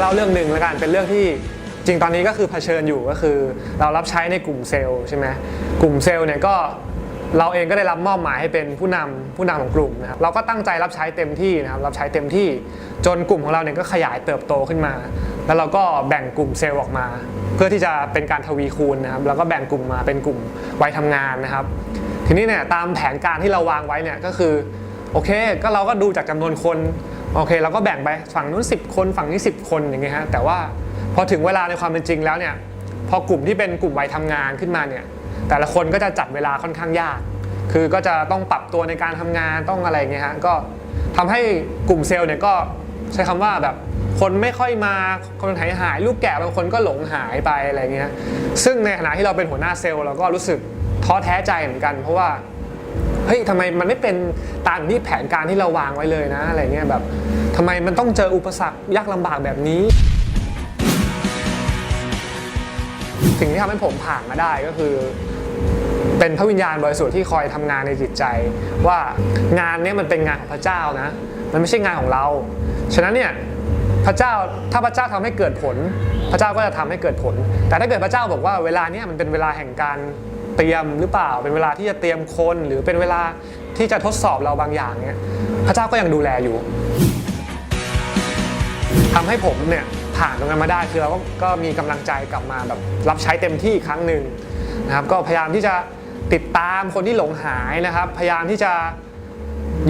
เล่าเรื่องหนึ่งแล้วกันเป็นเรื่องที่จริงตอนนี้ก็คือเผชิญอยู่ก็คือ เรารับใช้ในกลุ่มเซลล์ใช่ไหมกลุ่มเซลล์เนี่ยก็เราเองก็ได้รับมอบหมายให้เป็นผู้นำผู้นำของกลุ่มนะครับเราก็ตั้งใจรับใช้เต็มที่นะครับรับใช้เต็มที่จนกลุ่มของเราเนี่ยก็ขยายเติบโตขึ้นมา แล้วเราก็แบ่งกลุ่มเซลล์ออกมา เพื่อที่จะเป็นการทวีคูณนะครับแล้วก็แบ่งกลุ่มมาเป็นกลุ่มวัยทำงานนะครับ ทีนี้เนี่ยตามแผนการที่เราวางไว้เนี่ยก็คือโอเค ก็เราก็ดูจากจำนวนคน โอเคเราก็แบ่งไปฝั่งนู้น 10 คนฝั่งนี้ 10 คนอย่างเงี้ยฮะแต่ว่าพอถึงเวลาในความเป็นจริงแล้วเนี่ยพอกลุ่มที่เป็นกลุ่มวัยทำงานขึ้นมาเนี่ยแต่ละคนก็จะจัดเวลาค่อนข้างยาก คือก็จะต้องปรับตัวในการทำงานต้องอะไรอย่างเงี้ยฮะก็ทำให้กลุ่มเซลล์เนี่ยก็ใช้คำว่าแบบคนไม่ค่อยมาคนหายหายลูกแกะบางคนก็หลงหายไปอะไรเงี้ยซึ่งในฐานะที่เราเป็นหัวหน้าเซลล์เราก็รู้สึกท้อแท้ใจเหมือนกัน เพราะว่า เฮ้ยทำไมมันไม่เป็นตามที่แผนการที่เราวางไว้เลยนะอะไรเงี้ยแบบทำไมมันต้องเจออุปสรรคยากลำบากแบบนี้สิ่งที่ทำให้ผมผ่านมาได้ก็คือ เป็นพระวิญญาณบริสุทธิ์ที่คอยทำงานในจิตใจ ว่างานนี้มันเป็นงานของพระเจ้านะ มันไม่ใช่งานของเรา ฉะนั้นเนี่ยพระเจ้าถ้าพระเจ้าทำให้เกิดผล พระเจ้าก็จะทำให้เกิดผล แต่ถ้าเกิดพระเจ้าบอกว่าเวลาเนี้ยมันเป็นเวลาแห่งการ เตรียมหรือเปล่า เป็นเวลาที่จะเตรียมคนหรือเป็นเวลาที่จะทดสอบเราบางอย่างเนี่ยพระเจ้าก็ยังดูแลอยู่ทำให้ผมเนี่ยผ่านตรงนั้นมาได้คือเราก็ก็มีกำลังใจกลับมาแบบรับใช้เต็มที่อีกครั้งหนึ่งนะครับก็พยายามที่จะติดตามคนที่หลงหายนะครับ พยายามที่จะ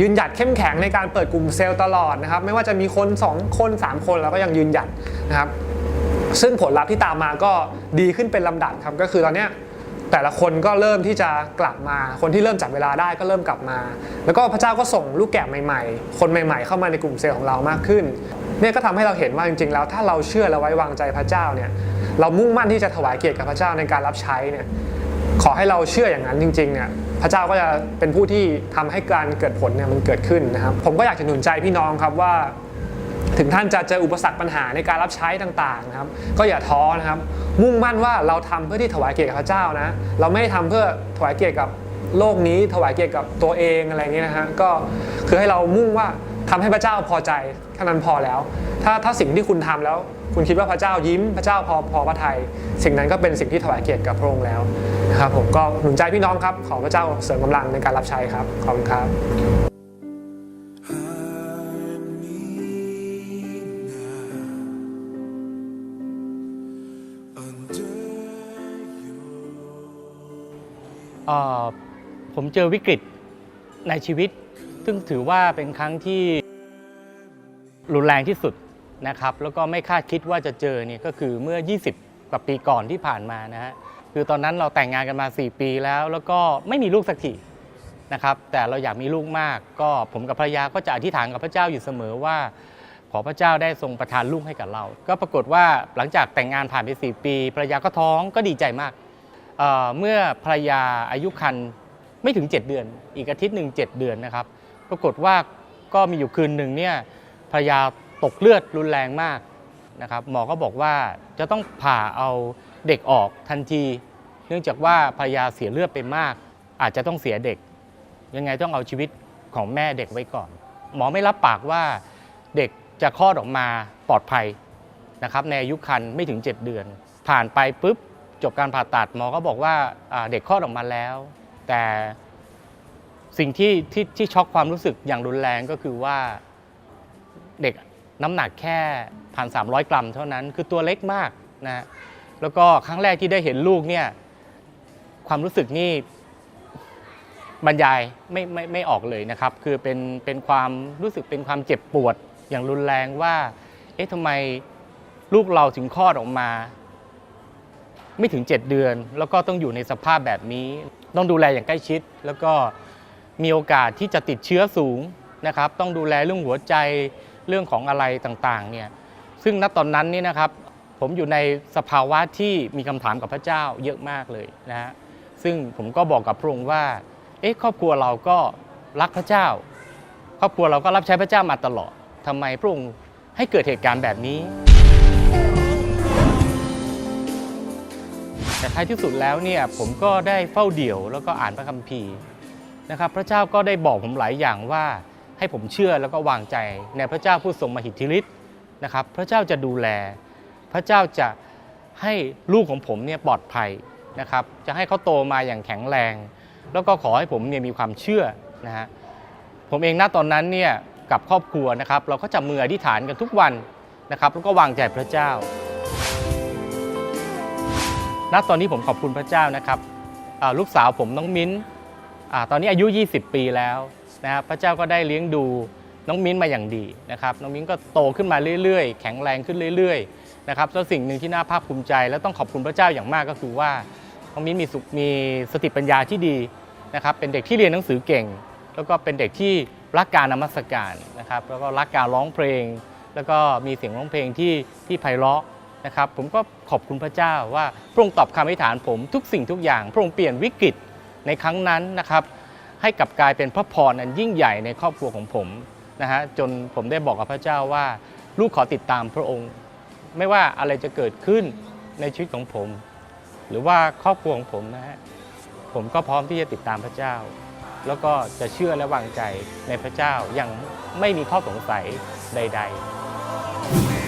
ยืนหยัดเข้มแข็งในการเปิดกลุ่มเซลล์ตลอดนะครับ ไม่ว่าจะมีคน 2 คน 3 คนเราก็ยังยืนหยัดนะครับ ซึ่งผลลัพธ์ที่ตามมาก็ดีขึ้นเป็นลำดับครับก็คือตอนเนี้ย แต่ละคนก็เริ่มที่จะกลับมา คนที่เริ่มจับเวลาได้ก็เริ่มกลับมา แล้วก็พระเจ้าก็ส่งลูกแกะใหม่ๆ คนใหม่ ๆ เข้ามาในกลุ่มเซลล์ของเรามากขึ้น เนี่ยก็ทำให้เราเห็นว่าจริงๆ แล้วถ้าเราเชื่อและไว้วางใจพระเจ้าเนี่ย เรามุ่งมั่นที่จะถวายเกียรติกับพระเจ้าในการรับใช้เนี่ย ขอให้เราเชื่ออย่างนั้นจริงๆ เนี่ยพระเจ้าก็จะเป็นผู้ที่ทำให้การเกิดผลเนี่ยมันเกิดขึ้นนะครับ ผมก็อยากจะหนุนใจพี่น้องครับว่า ถึงท่านจะเจออุปสรรคปัญหาในการรับใช้ต่างๆนะครับ ก็อย่าท้อนะครับ มุ่งมั่นว่าเราทำเพื่อที่ถวายเกียรติกับพระเจ้านะ เราไม่ได้ทำเพื่อถวายเกียรติกับโลกนี้ ถวายเกียรติกับตัวเองอะไรอย่างนี้นะฮะก็คือให้เรามุ่งว่าทำให้พระเจ้าพอใจแค่นั้นพอแล้ว ถ้าถ้าสิ่งที่คุณทำแล้ว คุณคิดว่าพระเจ้ายิ้มพระเจ้าพอพอพระทัยสิ่งนั้นก็เป็นสิ่งที่ถวายเกียรติกับพระองค์แล้วนะครับผมก็หนุนใจพี่น้องครับขอพระเจ้าเสริมกำลังในการรับใช้ครับขอบคุณครับ ผมเจอวิกฤตในชีวิต ซึ่งถือว่าเป็นครั้งที่รุนแรงที่สุดนะครับ แล้วก็ไม่คาดคิดว่าจะเจอเนี่ยก็คือเมื่อ 20 กว่าปีก่อนที่ผ่านมานะฮะคือตอนนั้นเราแต่งงานกันมา 4 ปีแล้ว แล้วก็ไม่มีลูกสักทีนะครับ แต่เราอยากมีลูกมาก ก็ผมกับภรรยาก็จะอธิษฐานกับพระเจ้าอยู่เสมอว่า ขอพระเจ้าได้ทรงประทานลูกให้กับเรา ก็ปรากฏว่าหลังจากแต่งงานผ่านไป 4 ปีภรรยาก็ท้องก็ดีใจมาก เมื่อภรรยาอายุครรภ์ไม่ถึง 7 เดือน อีกอาทิตย์หนึ่ง7เดือนนะครับ ปรากฏว่าก็มีอยู่คืนหนึ่งเนี่ยภรรยาตกเลือดรุนแรงมากนะครับหมอก็บอกว่าจะต้องผ่าเอาเด็กออกทันที เนื่องจากว่าภรรยาเสียเลือดไปมาก อาจจะต้องเสียเด็ก ยังไงต้องเอาชีวิตของแม่เด็กไว้ก่อน หมอไม่รับปากว่าเด็กจะคลอดออกมาปลอดภัยนะครับในอายุครรภ์ไม่ถึง 7 เดือน ผ่านไปปุ๊บ จบการผ่าตัดหมอก็บอกว่าเด็กคลอดออกมาแล้ว แต่สิ่งที่ที่ที่ช็อกความรู้สึกอย่างรุนแรงก็คือว่าเด็กน้ำหนักแค่พันสามกรัมเท่านั้นคือตัวเล็กมากนะแล้วก็ครั้งแรกที่ได้เห็นลูกเนี่ยความรู้สึกนี่บรรยายไม่ไม่ไม่ออกเลยนะครับ คือเป็นเป็นความรู้สึกเป็นความเจ็บปวดอย่างรุนแรงว่า เอ๊ะทำไมลูกเราถึงคลอดออกมา ไม่ถึง 7 เดือน แล้วก็ต้องอยู่ในสภาพแบบนี้ ต้องดูแลอย่างใกล้ชิด แล้วก็มีโอกาสที่จะติดเชื้อสูงนะครับ ต้องดูแลเรื่องหัวใจเรื่องของอะไรต่างๆเนี่ยซึ่งณตอนนั้นนี่นะครับ ผมอยู่ในสภาวะที่มีคำถามกับพระเจ้าเยอะมากเลยนะฮะซึ่งผมก็บอกกับพระองค์ว่าเอ๊ะครอบครัวเราก็รักพระเจ้า ครอบครัวเราก็รับใช้พระเจ้ามาตลอดทำไมพระองค์ให้เกิดเหตุการณ์แบบนี้ แต่ท้ายที่สุดแล้วเนี่ยผมก็ได้เฝ้าเดี่ยวแล้วก็อ่านพระคัมภีร์นะครับ พระเจ้าก็ได้บอกผมหลายอย่างว่าให้ผมเชื่อแล้วก็วางใจในพระเจ้าผู้ทรงมหิทธิฤทธิ์นะครับ พระเจ้าจะดูแล พระเจ้าจะให้ลูกของผมเนี่ยปลอดภัยนะครับ จะให้เขาโตมาอย่างแข็งแรง แล้วก็ขอให้ผมเนี่ยมีความเชื่อนะฮะผมเองณตอนนั้นเนี่ยกับครอบครัวนะครับ เราก็จับมืออธิษฐานกันทุกวันนะครับ แล้วก็วางใจพระเจ้า ณตอนนี้ผมขอบคุณพระเจ้านะครับลูกสาวผมน้องมิ้นตอนนี้อายุ 20 ปีแล้วนะครับพระเจ้าก็ได้เลี้ยงดูน้องมิ้นมาอย่างดีนะครับน้องมิ้นก็โตขึ้นมาเรื่อยๆ แข็งแรงขึ้นเรื่อยๆนะครับแล้วสิ่งหนึ่งที่น่าภาคภูมิใจ และต้องขอบคุณพระเจ้าอย่างมากก็คือว่าน้องมิ้นมีสุมีสติปัญญาที่ดีนะครับเป็นเด็กที่เรียนหนังสือเก่ง แล้วก็เป็นเด็กที่รักการนมัสการนะครับแล้วก็รักการร้องเพลง แล้วก็มีเสียงร้องเพลงที่ที่ไพเราะ นะครับผมก็ขอบคุณพระเจ้าว่าพระองค์ตอบคำอธิษฐานผมทุกสิ่งทุกอย่าง พระองค์เปลี่ยนวิกฤตในครั้งนั้นนะครับ ให้กลับกลายเป็นพระพรอันยิ่งใหญ่ในครอบครัวของผมนะฮะจนผมได้บอกกับพระเจ้าว่า ลูกขอติดตามพระองค์ ไม่ว่าอะไรจะเกิดขึ้นในชีวิตของผม หรือว่าครอบครัวของผมนะฮะผมก็พร้อมที่จะติดตามพระเจ้า แล้วก็จะเชื่อและวางใจในพระเจ้าอย่างไม่มีข้อสงสัยใด ๆ